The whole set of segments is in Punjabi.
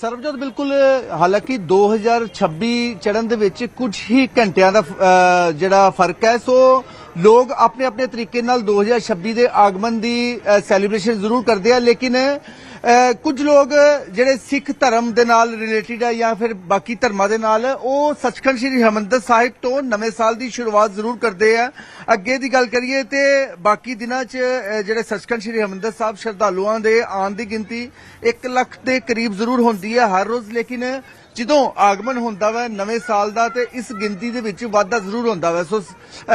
ਸਰਬਜੋਤ, ਬਿਲਕੁਲ, ਹਾਲਾਂਕਿ 2026 ਚੜਨ ਦੇ ਵਿੱਚ ਕੁਝ ਹੀ ਘੰਟਿਆਂ ਦਾ ਜਿਹੜਾ ਫ਼ਰਕ ਹੈ, ਸੋ ਲੋਕ ਆਪਣੇ ਆਪਣੇ ਤਰੀਕੇ ਨਾਲ 2026 ਦੇ ਆਗਮਨ ਦੀ ਸੈਲੀਬ੍ਰੇਸ਼ਨ ਜ਼ਰੂਰ ਕਰਦੇ ਆ, ਲੇਕਿਨ ਕੁਝ ਲੋਕ ਜਿਹੜੇ ਸਿੱਖ ਧਰਮ ਦੇ ਨਾਲ ਰਿਲੇਟਡ ਹੈ ਜਾਂ ਫਿਰ ਬਾਕੀ ਧਰਮਾਂ ਦੇ ਨਾਲ, ਉਹ ਸੱਚਖੰਡ ਸ੍ਰੀ ਹਰਿਮੰਦਰ ਸਾਹਿਬ ਤੋਂ ਨਵੇਂ ਸਾਲ ਦੀ ਸ਼ੁਰੂਆਤ ਜ਼ਰੂਰ ਕਰਦੇ ਆ। ਅੱਗੇ ਦੀ ਗੱਲ ਕਰੀਏ ਤੇ ਬਾਕੀ ਦਿਨਾਂ 'ਚ ਜਿਹੜੇ ਸੱਚਖੰਡ ਸ੍ਰੀ ਹਰਿਮੰਦਰ ਸਾਹਿਬ ਸ਼ਰਧਾਲੂਆਂ ਦੇ ਆਉਣ ਦੀ ਗਿਣਤੀ 1 ਲੱਖ ਦੇ ਕਰੀਬ ਜ਼ਰੂਰ ਹੁੰਦੀ ਹੈ ਹਰ ਰੋਜ਼, ਲੇਕਿਨ ਜਦੋਂ ਆਗਮਨ ਹੁੰਦਾ ਵਾ ਨਵੇਂ ਸਾਲ ਦਾ ਤੇ ਇਸ ਗਿਣਤੀ ਦੇ ਵਿੱਚ ਵਾਧਾ ਜ਼ਰੂਰ ਹੁੰਦਾ ਵਾ। ਸੋ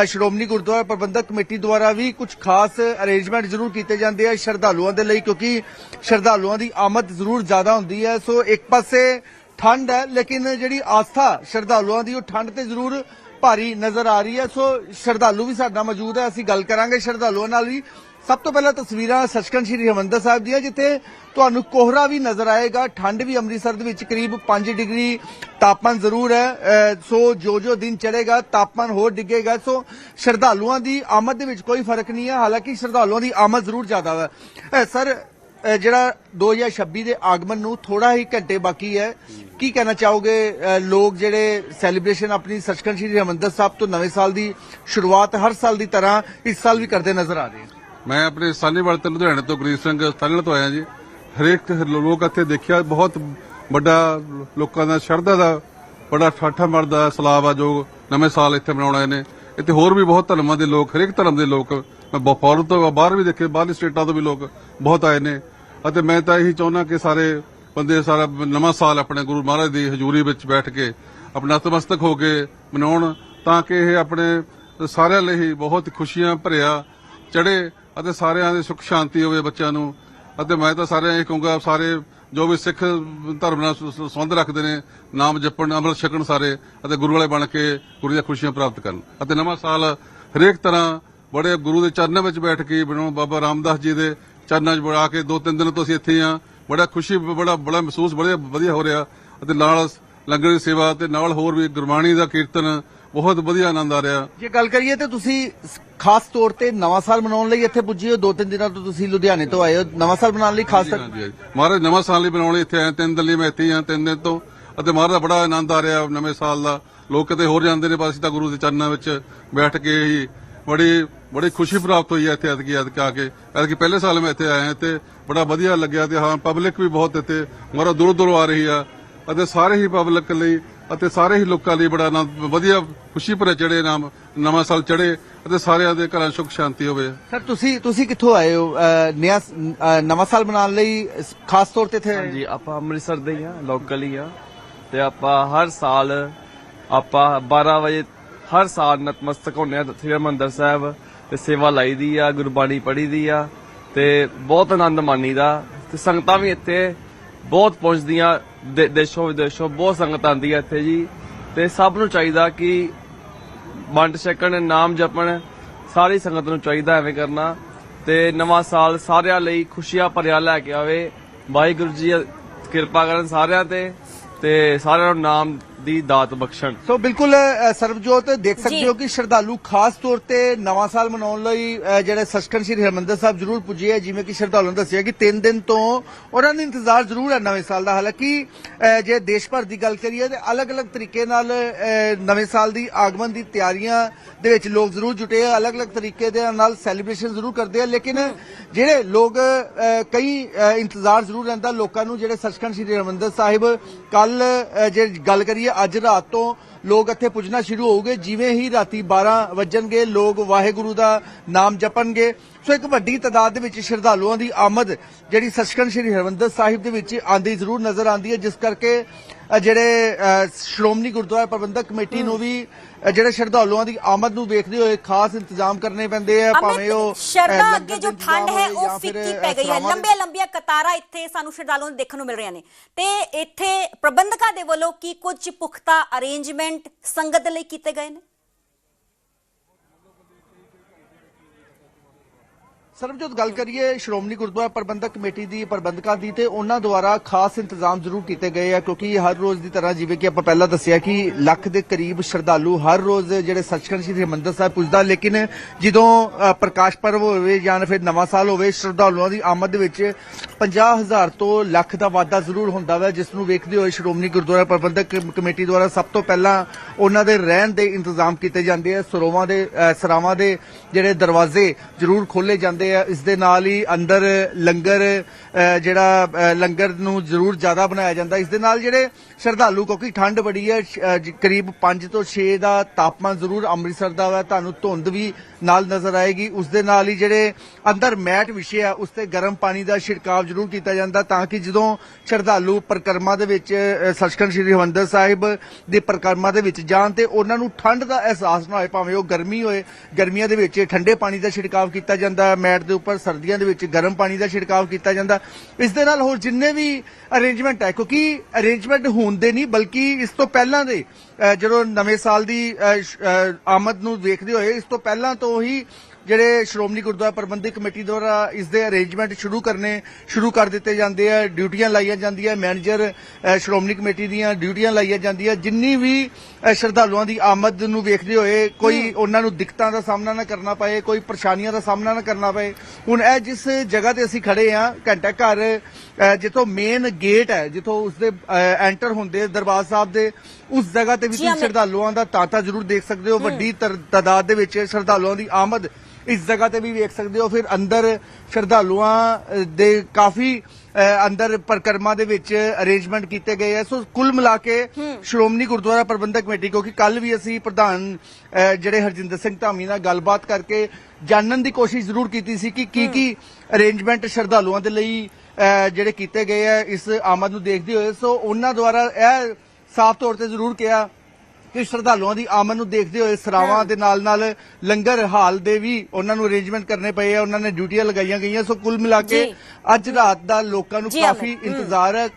ਸ਼੍ਰੋਮਣੀ ਗੁਰਦੁਆਰਾ ਪ੍ਰਬੰਧਕ ਕਮੇਟੀ ਦੁਆਰਾ ਵੀ ਕੁਝ ਖਾਸ ਅਰੇਂਜਮੈਂਟ ਜ਼ਰੂਰ ਕੀਤੇ ਜਾਂਦੇ ਆ ਸ਼ਰਧਾਲੂਆਂ ਦੇ ਲਈ, ਕਿਉਂਕਿ ਸ਼ਰਧਾਲੂਆਂ ਦੀ ਆਮਦ ਜ਼ਰੂਰ ਜ਼ਿਆਦਾ ਹੁੰਦੀ ਹੈ। ਸੋ, ਇੱਕ ਪਾਸੇ ਠੰਡ ਹੈ, ਲੇਕਿਨ ਜਿਹੜੀ ਆਸਥਾ ਸ਼ਰਧਾਲੂਆਂ ਦੀ ਉਹ ਠੰਡ ਤੇ ਜ਼ਰੂਰ ਭਾਰੀ ਨਜ਼ਰ ਆ ਰਹੀ ਹੈ। ਸੋ, ਸ਼ਰਧਾਲੂ ਵੀ ਸਾਡਾ ਮੌਜੂਦ ਹੈ। ਅਸੀਂ ਗੱਲ ਕਰਾਂਗੇ ਸ਼ਰਧਾਲੂਆਂ ਨਾਲ ਵੀ। ਸਭ ਤੋਂ ਪਹਿਲਾਂ ਤਸਵੀਰਾਂ ਸਚਖੰਡ ਸ੍ਰੀ ਹਰਿਮੰਦਰ ਸਾਹਿਬ ਦੀਆਂ, ਜਿੱਥੇ ਤੁਹਾਨੂੰ ਕੋਹਰਾ ਵੀ ਨਜ਼ਰ ਆਏਗਾ, ਠੰਡ ਵੀ ਅੰਮ੍ਰਿਤਸਰ ਦੇ ਵਿੱਚ ਕਰੀਬ 5 ਡਿਗਰੀ ਤਾਪਮਾਨ ਜ਼ਰੂਰ ਹੈ ਸੋ ਜੋ ਜੋ ਦਿਨ ਚੜੇਗਾ ਤਾਪਮਾਨ ਹੋਰ ਡਿੱਗੇਗਾ, ਸੋ ਸ਼ਰਧਾਲੂਆਂ ਦੀ ਆਮਦ ਦੇ ਵਿੱਚ ਕੋਈ ਫ਼ਰਕ ਨਹੀਂ ਹੈ, ਹਾਲਾਂਕਿ ਸ਼ਰਧਾਲੂਆਂ ਦੀ ਆਮਦ ਜ਼ਰੂਰ ਜ਼ਿਆਦਾ ਹੈ। ਅਹ, ਸਰ, ਅਹ, ਜਿਹੜਾ 2026 ਦੇ ਆਗਮਨ ਨੂੰ ਥੋੜਾ ਹੀ ਘੰਟੇ ਬਾਕੀ ਹੈ, ਕੀ ਕਹਿਣਾ ਚਾਹੋਗੇ? ਲੋਕ ਜਿਹੜੇ ਸੈਲੀਬ੍ਰੇਸ਼ਨ ਆਪਣੀ ਸਚਖੰਡ ਸ੍ਰੀ ਹਰਿਮੰਦਰ ਸਾਹਿਬ ਤੋਂ ਨਵੇਂ ਸਾਲ ਦੀ ਸ਼ੁਰੂਆਤ ਹਰ ਸਾਲ ਦੀ ਤਰ੍ਹਾਂ ਇਸ ਸਾਲ ਵੀ ਕਰਦੇ ਨਜ਼ਰ ਆ ਰਹੇ ਹਨ। ਮੈਂ ਆਪਣੇ ਸਾਨੀਵਾਲ ਤੋਂ ਲੁਧਿਆਣੇ ਤੋਂ ਗਰੀਬ ਸਿੰਘ ਸਾਨੀਵਾਲ ਤੋਂ ਆਇਆ ਜੀ। ਹਰੇਕ ਲੋਕ ਇੱਥੇ ਦੇਖਿਆ, ਬਹੁਤ ਵੱਡਾ ਲੋਕਾਂ ਦਾ, ਸ਼ਰਧਾ ਦਾ, ਬੜਾ ਠਾਠਾ ਮਰਦਾ ਸਲਾਬ ਆ ਜੋ ਨਵੇਂ ਸਾਲ ਇੱਥੇ ਮਨਾਉਣ ਆਏ ਨੇ। ਇੱਥੇ ਹੋਰ ਵੀ ਬਹੁਤ ਧਰਮਾਂ ਦੇ ਲੋਕ, ਹਰੇਕ ਧਰਮ ਦੇ ਲੋਕ, ਮੈਂ ਬਹੁਤ ਤੋਂ ਬਾਹਰ ਵੀ ਦੇਖੇ, ਬਾਹਰਲੀ ਸਟੇਟਾਂ ਤੋਂ ਵੀ ਲੋਕ ਬਹੁਤ ਆਏ ਨੇ। ਅਤੇ ਮੈਂ ਤਾਂ ਇਹੀ ਚਾਹੁੰਦਾ ਕਿ ਸਾਰੇ ਬੰਦੇ, ਸਾਰਾ ਨਵਾਂ ਸਾਲ ਆਪਣੇ ਗੁਰੂ ਮਹਾਰਾਜ ਦੀ ਹਜ਼ੂਰੀ ਵਿੱਚ ਬੈਠ ਕੇ ਆਪਣਾ ਨਤਮਸਤਕ ਹੋ ਕੇ ਮਨਾਉਣ, ਤਾਂ ਕਿ ਇਹ ਆਪਣੇ ਸਾਰਿਆਂ ਲਈ ਬਹੁਤ ਖੁਸ਼ੀਆਂ ਭਰਿਆ ਚੜੇ ਅਤੇ ਸਾਰਿਆਂ ਦੀ ਸੁੱਖ ਸ਼ਾਂਤੀ ਹੋਵੇ ਬੱਚਿਆਂ ਨੂੰ। ਅਤੇ ਮੈਂ ਤਾਂ ਸਾਰਿਆਂ ਇਹ ਕਹੂੰਗਾ, ਸਾਰੇ ਜੋ ਵੀ ਸਿੱਖ ਧਰਮ ਨਾਲ ਸੰਬੰਧ ਰੱਖਦੇ ਨੇ, ਨਾਮ ਜਪਣ, ਅੰਮ੍ਰਿਤ ਛਕਣ ਸਾਰੇ, ਅਤੇ ਗੁਰੂ ਵਾਲੇ ਬਣ ਕੇ ਗੁਰੂ ਦੀਆਂ ਖੁਸ਼ੀਆਂ ਪ੍ਰਾਪਤ ਕਰਨ। ਅਤੇ ਨਵਾਂ ਸਾਲ ਹਰੇਕ ਤਰ੍ਹਾਂ ਬੜੇ ਗੁਰੂ ਦੇ ਚਰਨਾਂ ਵਿੱਚ ਬੈਠ ਕੇ ਬਾਬਾ ਰਾਮਦਾਸ ਜੀ ਦੇ ਚਰਨਾਂ 'ਚ ਬੁਲਾ ਕੇ ਦੋ ਤਿੰਨ ਦਿਨ ਤੋਂ ਅਸੀਂ ਇੱਥੇ ਆ ਬੜਾ ਖੁਸ਼ੀ, ਬੜਾ ਬੜਾ ਮਹਿਸੂਸ, ਬੜਾ ਵਧੀਆ ਹੋ ਰਿਹਾ। ਅਤੇ ਨਾਲ ਲੰਗਰ ਦੀ ਸੇਵਾ ਤੇ ਨਾਲ ਹੋਰ ਵੀ ਗੁਰਬਾਣੀ ਦਾ ਕੀਰਤਨ ਬਹੁਤ ਵਧੀਆ ਆਨੰਦ ਆ ਰਿਹਾ। ਜੇ ਗੱਲ ਕਰੀਏ ਤੇ ਤੁਸੀਂ ਖਾਸ ਤੌਰ ਤੇ ਨਵਾਂ ਸਾਲ ਮਨਾਉਣ ਲਈ ਇੱਥੇ ਪੁੱਜੇ ਹੋ ਦੋ ਤਿੰਨ ਦਿਨਾਂ ਤੋਂ ਤੁਸੀਂ ਲੁਧਿਆਣੇ ਤੋਂ ਆਏ ਹੋ। ਨਵਾਂ ਸਾਲ ਮਨਾਉਣ ਲਈ ਖਾਸ ਤੌਰ ਮਹਾਰਾਜ ਨਵਾਂ ਸਾਲ ਲਈ ਬਣਾਉਣ ਲਈ ਇੱਥੇ ਆਏ ਤਿੰਨ ਦਿਨ ਲਈ ਮੈਂ ਇੱਥੇ ਹੀ ਤਿੰਨ ਦਿਨ ਤੋਂ। ਅਤੇ ਮਹਾਰਾਜ ਦਾ ਬੜਾ ਆਨੰਦ ਆ ਰਿਹਾ ਨਵੇਂ ਸਾਲ ਦਾ। ਲੋਕ ਕਿਤੇ ਹੋਰ ਜਾਂਦੇ ਨੇ ਪਰ ਅਸੀਂ ਤਾਂ ਗੁਰੂ ਦੇ ਚਰਨਾਂ ਵਿੱਚ ਬੈਠ ਕੇ ਹੀ ਬੜੀ ਬੜੀ ਖੁਸ਼ੀ ਪ੍ਰਾਪਤ ਹੋਈ ਹੈ ਇੱਥੇ ਐਤਕੀ ਆ ਕੇ। ਐਤਕੀ ਪਹਿਲੇ ਸਾਲ ਮੈਂ ਇੱਥੇ ਆਇਆ ਤੇ ਬੜਾ ਵਧੀਆ ਲੱਗਿਆ ਤੇ ਹਾਂ ਪਬਲਿਕ ਵੀ ਬਹੁਤ ਇੱਥੇ ਮਹਾਰਾਜ ਦੂਰੋਂ ਦੂਰੋਂ ਆ ਰਹੀ ਆ। ਅਤੇ ਸਾਰੇ ਹੀ ਪਬਲਿਕ ਲਈ ਅਤੇ ਸਾਰੇ ਹੀ ਲੋਕਾਂ ਲਈ ਬੜਾ ਆਨੰਦ ਵਧੀਆ ਖੁਸ਼ੀ ਭਰੇ ਚੜੇ ਨਾਮ ਨਵਾਂ ਸਾਲ ਚੜੇ ਅਤੇ ਸਾਰਿਆਂ ਦੇ ਘਰਾਂ ਸੁੱਖ ਸ਼ਾਂਤੀ ਹੋਵੇ। ਸਰ ਤੁਸੀਂ ਤੁਸੀਂ ਕਿੱਥੋਂ ਆਏ ਹੋ? ਨਿਆ ਨਵਾਂ ਸਾਲ ਮਨਾਉਣ ਲਈ ਖਾਸ ਤੌਰ ਤੇ ਇੱਥੇ? ਹਾਂਜੀ ਆਪਾਂ ਅੰਮ੍ਰਿਤਸਰ ਦੇ ਹੀ ਆ ਲੋਕਲ ਹੀ ਆ ਤੇ ਆਪਾਂ ਹਰ ਸਾਲ ਆਪਾਂ 12 ਵਜੇ ਹਰ ਸਾਲ ਨਤਮਸਤਕ ਹੁੰਦੇ ਆ ਸ੍ਰੀ ਹਰਿਮੰਦਰ ਸਾਹਿਬ। ਤੇ ਸੇਵਾ ਲਾਈ ਦੀ ਆ ਗੁਰਬਾਣੀ ਪੜ੍ਹੀ ਦੀ ਆ। ਤੇ ਬਹੁਤ ਆਨੰਦ ਮਾਨੀਦਾ ਤੇ ਸੰਗਤਾਂ ਵੀ ਇੱਥੇ ਬਹੁਤ ਪਹੁੰਚਦੀਆਂ, ਦੇ- ਦੇਸ਼ੋਂ ਵਿਦੇਸ਼ੋਂ, ਬਹੁਤ ਸੰਗਤ ਆਉਂਦੀ ਹੈ ਇੱਥੇ ਜੀ। ਤੇ ਸਭ ਨੂੰ ਚਾਹੀਦਾ ਕਿ ਵੰਡ ਛਕਣ, ਨਾਮ ਜਪਣ, ਸਾਰੀ ਸੰਗਤ ਨੂੰ ਚਾਹੀਦਾ ਐਵੇਂ ਕਰਨਾ। ਤੇ ਨਵਾਂ ਸਾਲ ਸਾਰਿਆਂ ਲਈ ਖੁਸ਼ੀਆਂ ਭਰਿਆ ਲੈ ਕੇ ਆਵੇ। ਵਾਹਿਗੁਰੂ ਜੀ ਕਿਰਪਾ ਕਰਨ ਸਾਰਿਆਂ ਤੇ ਤੇ ਸਾਰਿਆਂ ਨੂੰ ਨਾਮ ਦੀ ਦਾਤ ਬਖਸ਼ਣ। ਸੋ ਬਿਲਕੁਲ ਸਰਬਜੋਤ ਦੇਖ ਸਕਦੇ। ਹੋ ਕਿ ਸ਼ਰਧਾਲੂ ਖਾਸ ਤੌਰ ਤੇ ਨਵਾਂ ਸਾਲ ਮਨਾਉਣ ਲਈ ਜਿਹੜੇ ਸੱਚਖੰਡ ਸ੍ਰੀ ਹਰਿਮੰਦਰ ਸਾਹਿਬ ਜ਼ਰੂਰ ਪੁੱਜੇ ਹੈ ਜਿਵੇਂ ਕਿ ਸ਼ਰਧਾਲੂਆਂ ਨੇ ਦੱਸਿਆ ਕਿ 3 ਦਿਨ ਤੋਂ ਉਹਨਾਂ ਨੂੰ ਇੰਤਜ਼ਾਰ ਜ਼ਰੂਰ ਹੈ ਨਵੇਂ ਸਾਲ ਦਾ। ਹਾਲਾਂਕਿ ਜੇ ਦੇਸ਼ ਭਰ ਦੀ ਗੱਲ ਕਰੀਏ ਤੇ ਅਲੱਗ-ਅਲੱਗ ਤਰੀਕੇ ਨਾਲ ਨਵੇਂ ਸਾਲ ਦੀ ਆਗਮਨ ਦੀ ਤਿਆਰੀਆਂ ਦੇ ਵਿੱਚ ਲੋਕ ਜ਼ਰੂਰ ਜੁਟੇ ਆ ਅਲੱਗ-ਅਲੱਗ ਤਰੀਕੇ ਦੇ ਨਾਲ ਸੈਲੀਬ੍ਰੇਸ਼ਨ ਜ਼ਰੂਰ ਕਰਦੇ ਆ ਲੇਕਿਨ ਜਿਹੜੇ ਲੋਕ ਕਈ ਇੰਤਜ਼ਾਰ ਜ਼ਰੂਰ ਰਹਿੰਦਾ ਲੋਕਾਂ ਨੂੰ ਜਿਹੜੇ ਸੱਚਖੰਡ ਸ੍ਰੀ ਹਰਿਮੰਦਰ ਸਾਹਿਬ ਕੱਲ ਜੇ ਗੱਲ ਕਰੀਏ ਅੱਜ ਰਾਤ ਤੋਂ ਲੋਕ ਇੱਥੇ ਪੁੱਜਣਾ ਸ਼ੁਰੂ ਹੋਊਗੇ। ਜਿਵੇਂ ਹੀ ਰਾਤੀ 12 ਵੱਜਣਗੇ ਲੋਕ ਵਾਹਿਗੁਰੂ ਦਾ ਨਾਮ ਜਪਣਗੇ। ਸੋ ਇੱਕ ਵੱਡੀ ਤਾਦਾਦ ਦੇ ਵਿੱਚ ਸ਼ਰਧਾਲੂਆਂ ਦੀ ਆਮਦ ਜਿਹੜੀ ਸੱਚਖੰਡ ਸ੍ਰੀ ਹਰਿਮੰਦਰ ਸਾਹਿਬ ਦੇ ਵਿੱਚ ਆਂਦੀ ਜ਼ਰੂਰ ਨਜ਼ਰ ਆਂਦੀ ਹੈ ਜਿਸ ਕਰਕੇ ਜਿਹੜੇ ਸ਼੍ਰੋਮਣੀ ਗੁਰਦੁਆਰਾ ਪ੍ਰਬੰਧਕ ਕਮੇਟੀ ਨੂੰ ਵੀ ਜਿਹੜੇ ਸ਼ਰਧਾਲੂਆਂ ਦੀ ਆਮਦ ਨੂੰ ਵੇਖਦੇ ਹੋਏ ਖਾਸ ਇੰਤਜ਼ਾਮ ਕਰਨੇ ਪੈਂਦੇ ਆ ਭਾਵੇਂ ਉਹ ਸ਼ਰਧਾ ਅੱਗੇ ਜੋ ਠੰਡ ਹੈ ਉਹ ਫਿੱਕੀ ਪੈ ਗਈ ਹੈ। ਲੰਬੀਆਂ ਲੰਬੀਆਂ ਕਤਾਰਾਂ ਇੱਥੇ ਸਾਨੂੰ ਸ਼ਰਧਾਲੂਆਂ ਨੂੰ ਦੇਖਣ ਨੂੰ ਮਿਲ ਰਹੀਆਂ ਨੇ। ਤੇ ਇੱਥੇ ਪ੍ਰਬੰਧਕਾਂ ਦੇ ਵੱਲੋਂ ਕੀ ਕੁਝ ਪੁਖਤਾ ਅਰੇਂਜਮੈਂਟ ਸੰਗਤ ਲਈ ਕੀਤੇ ਗਏ ਨੇ? ਸਰਬਜੋਤ ਗੱਲ ਕਰੀਏ, ਸ਼੍ਰੋਮਣੀ ਗੁਰਦੁਆਰਾ ਪ੍ਰਬੰਧਕ ਕਮੇਟੀ ਦੀ ਪ੍ਰਬੰਧਕਾਂ ਦੀ ਤੇ ਉਹਨਾਂ ਦੁਆਰਾ ਖਾਸ ਇੰਤਜ਼ਾਮ ਜ਼ਰੂਰ ਕੀਤੇ ਗਏ ਆ, ਕਿਉਂਕਿ ਹਰ ਰੋਜ਼ ਦੀ ਤਰ੍ਹਾਂ, ਜਿਵੇਂ ਕਿ ਆਪਾਂ ਪਹਿਲਾਂ ਦੱਸਿਆ ਕਿ ਲੱਖ ਦੇ ਕਰੀਬ ਸ਼ਰਧਾਲੂ ਹਰ ਰੋਜ਼ ਜਿਹੜੇ ਸੱਚਖੰਡ ਸ੍ਰੀ ਹਰਿਮੰਦਰ ਸਾਹਿਬ ਪੁੱਜਦਾ, ਲੇਕਿਨ ਜਦੋਂ ਪ੍ਰਕਾਸ਼ ਪਰਵ ਹੋਵੇ ਜਾਂ ਫਿਰ ਨਵਾਂ ਸਾਲ ਹੋਵੇ, ਸ਼ਰਧਾਲੂਆਂ ਦੀ ਆਮਦ ਵਿੱਚ 50000 ਤੋਂ ਲੱਖ ਦਾ ਵਾਧਾ ਜ਼ਰੂਰ ਹੁੰਦਾ ਵਾ, ਜਿਸ ਨੂੰ ਵੇਖਦੇ ਹੋਏ ਸ਼੍ਰੋਮਣੀ ਗੁਰਦੁਆਰਾ ਪ੍ਰਬੰਧਕ ਕਮੇਟੀ ਦੁਆਰਾ ਸਭ ਤੋਂ ਪਹਿਲਾਂ ਉਹਨਾਂ ਦੇ ਰਹਿਣ ਦੇ ਇੰਤਜ਼ਾਮ ਕੀਤੇ ਜਾਂਦੇ ਆ, ਸਰੋਵਾਂ ਦੇ ਸਰਾਵਾਂ ਦੇ ਜਿਹੜੇ ਦਰਵਾਜ਼ੇ ਜ਼ਰੂਰ ਖੋਲੇ ਜਾਂਦੇ ਇਸ ਦੇ ਨਾਲ ਹੀ ਅੰਦਰ ਲੰਗਰ ਜਿਹੜਾ ਲੰਗਰ ਨੂੰ ਜ਼ਰੂਰ ਜ਼ਿਆਦਾ ਬਣਾਇਆ ਜਾਂਦਾ। ਇਸ ਦੇ ਨਾਲ ਜਿਹੜੇ ਸ਼ਰਧਾਲੂ ਕਿਉਂਕਿ ਠੰਡ ਬੜੀ ਹੈ ਕਰੀਬ 5 ਤੋਂ 6 ਦਾ ਤਾਪਮਾਨ ਜ਼ਰੂਰ ਅੰਮ੍ਰਿਤਸਰ ਦਾ ਵਾ ਤੁਹਾਨੂੰ ਧੁੰਦ ਵੀ ਨਾਲ ਨਜ਼ਰ ਆਏਗੀ। ਉਸ ਦੇ ਨਾਲ ਹੀ ਜਿਹੜੇ ਅੰਦਰ ਮੈਟ ਵਿਛੇ ਆ ਉਸ ਤੇ ਗਰਮ ਪਾਣੀ ਦਾ ਛਿੜਕਾਵ ਜ਼ਰੂਰ ਕੀਤਾ ਜਾਂਦਾ ਤਾਂ ਕਿ ਜਦੋਂ ਸ਼ਰਧਾਲੂ ਪਰਿਕਰਮਾ ਦੇ ਵਿੱਚ ਅ, ਸੱਚਖੰਡ ਸ੍ਰੀ ਹਰਿਮੰਦਰ ਸਾਹਿਬ ਦੇ ਪਰਿਕਰਮਾ ਦੇ ਵਿੱਚ ਜਾਣ ਤੇ ਉਹਨਾਂ ਨੂੰ ਠੰਡ ਦਾ ਅਹਿਸਾਸ ਨਾ ਹੋਏ ਭਾਵੇਂ ਉਹ ਗਰਮੀ ਹੋਏ ਗਰਮੀਆਂ ਦੇ ਵਿੱਚ ਠੰਡੇ ਪਾਣੀ ਦਾ ਛਿੜਕਾਵ ਕੀਤਾ ਜਾਂਦਾ ਹੈ, ਮੈਟ ਦੇ ਉੱਪਰ ਸਰਦੀਆਂ ਦੇ ਵਿੱਚ ਗਰਮ ਪਾਣੀ ਦਾ ਛਿੜਕਾਵ ਕੀਤਾ ਜਾਂਦਾ। ਇਸ ਦੇ ਨਾਲ ਹੋਰ ਜਿੰਨੇ ਵੀ ਅਰੇਂਜਮੈਂਟ ਹੈ, ਕਿਉਂਕਿ ਅਰੇਂਜਮੈਂਟ ਹੋਣ ਦੇ ਨਹੀਂ, ਬਲਕਿ ਇਸ ਤੋਂ ਪਹਿਲਾਂ ਦੇ ਜਦੋਂ ਨਵੇਂ ਸਾਲ ਦੀ ਆਮਦ ਨੂੰ ਦੇਖਦੇ ਹੋਏ, ਇਸ ਤੋਂ ਪਹਿਲਾਂ ਤੋਂ ਹੀ ਜਿਹੜੇ ਸ਼੍ਰੋਮਣੀ ਗੁਰਦੁਆਰਾ ਪ੍ਰਬੰਧਕ ਕਮੇਟੀ ਦੁਆਰਾ ਇਸ ਦੇ ਅਰੇਂਜਮੈਂਟ ਸ਼ੁਰੂ ਕਰਨੇ, ਸ਼ੁਰੂ ਕਰ ਦਿੱਤੇ ਜਾਂਦੇ ਆ। ਡਿਊਟੀਆਂ ਲਾਈਆਂ ਜਾਂਦੀਆਂ, ਮੈਨੇਜਰ ਸ਼੍ਰੋਮਣੀ ਕਮੇਟੀ ਦੀਆਂ ਡਿਊਟੀਆਂ ਲਾਈਆਂ ਜਾਂਦੀਆਂ। ਜਿੰਨੀ ਵੀ ਸ਼ਰਧਾਲੂਆਂ ਦੀ ਆਮਦ ਨੂੰ ਵੇਖਦੇ ਹੋਏ ਕੋਈ ਉਹਨਾਂ ਨੂੰ ਦਿੱਕਤਾਂ ਦਾ ਸਾਹਮਣਾ ਨਾ ਕਰਨਾ ਪਏ ਕੋਈ ਪਰੇਸ਼ਾਨੀਆਂ ਦਾ ਸਾਹਮਣਾ ਨਾ ਕਰਨਾ ਪਏ। ਹੁਣ ਇਹ ਜਿਸ ਜਗ੍ਹਾ ਤੇ ਅਸੀਂ ਖੜੇ ਆ ਘੰਟਾ ਘਰ ਜਿੱਥੋਂ ਮੇਨ ਗੇਟ ਹੈ ਜਿੱਥੋਂ ਉਸਦੇ ਐਂਟਰ ਹੁੰਦੇ ਦਰਬਾਰ ਸਾਹਿਬ ਦੇ ਉਸ ਜਗ੍ਹਾ ਤੇ ਵੀ ਤੁਸੀਂ। ਸ਼ਰਧਾਲੂਆਂ ਦਾ ਤਾਂਤਾ ਜ਼ਰੂਰ ਦੇਖ ਸਕਦੇ ਹੋ। ਵੱਡੀ ਤਰ- ਤਾਦਾਦ ਦੇ ਵਿੱਚ ਸ਼ਰਧਾਲੂਆਂ ਦੀ ਆਮਦ ਇਸ ਜਗ੍ਹਾ ਤੇ ਵੀ ਵੇਖ ਸਕਦੇ ਹੋ। ਫਿਰ ਅੰਦਰ ਸ਼ਰਧਾਲੂਆਂ ਦੇ ਕਾਫੀ ਅੰਦਰ ਪਰਿਕਰਮਾ ਦੇ ਵਿੱਚ ਅਰੇਂਜਮੈਂਟ ਕੀਤੇ ਗਏ ਆ ਸੋ ਕੁੱਲ ਮਿਲਾ ਕੇ ਸ਼੍ਰੋਮਣੀ ਗੁਰਦੁਆਰਾ ਪ੍ਰਬੰਧਕ ਕਮੇਟੀ ਕਿਉਂਕਿ ਕੱਲ ਵੀ ਅਸੀਂ ਪ੍ਰਧਾਨ ਜਿਹੜੇ ਹਰਜਿੰਦਰ ਸਿੰਘ ਧਾਮੀ ਨਾਲ ਗੱਲਬਾਤ ਕਰਕੇ ਜਾਣਨ ਦੀ ਕੋਸ਼ਿਸ਼ ਜ਼ਰੂਰ ਕੀਤੀ ਸੀ ਕਿ ਕੀ ਕੀ ਅਰੇਂਜਮੈਂਟ ਸ਼ਰਧਾਲੂਆਂ ਦੇ ਲਈ ਜਿਹੜੇ ਕੀਤੇ ਗਏ ਆ ਇਸ ਆਮਦ ਨੂੰ ਦੇਖਦੇ ਹੋਏ। ਸੋ ਉਹਨਾਂ ਦੁਆਰਾ ਇਹ ਸਾਫ਼ ਤੌਰ ਤੇ ਜ਼ਰੂਰ ਕਿਹਾ ਕਿ ਸ਼ਰਧਾਲੂਆਂ ਦੀ ਆਮਦ ਨੂੰ ਦੇਖਦੇ ਹੋਏ ਸਰਾਵਾਂ ਦੇ ਨਾਲ ਨਾਲ ਲੰਗਰ ਹਾਲ ਦੇ ਵੀ ਉਹਨਾਂ ਨੂੰ ਅਰੇਂਜਮੈਂਟ ਕਰਨੇ ਪਏ ਆ ਉਹਨਾਂ ਨੇ ਡਿਊਟੀਆਂ ਲਗਾਈਆਂ ਗਈਆਂ ਸੋ ਕੁੱਲ ਮਿਲਾ ਕੇ। ਅੱਜ ਰਾਤ ਦਾ ਲੋਕਾਂ ਨੂੰ ਕਾਫੀ। ਇੰਤਜ਼ਾਰ ਹੈ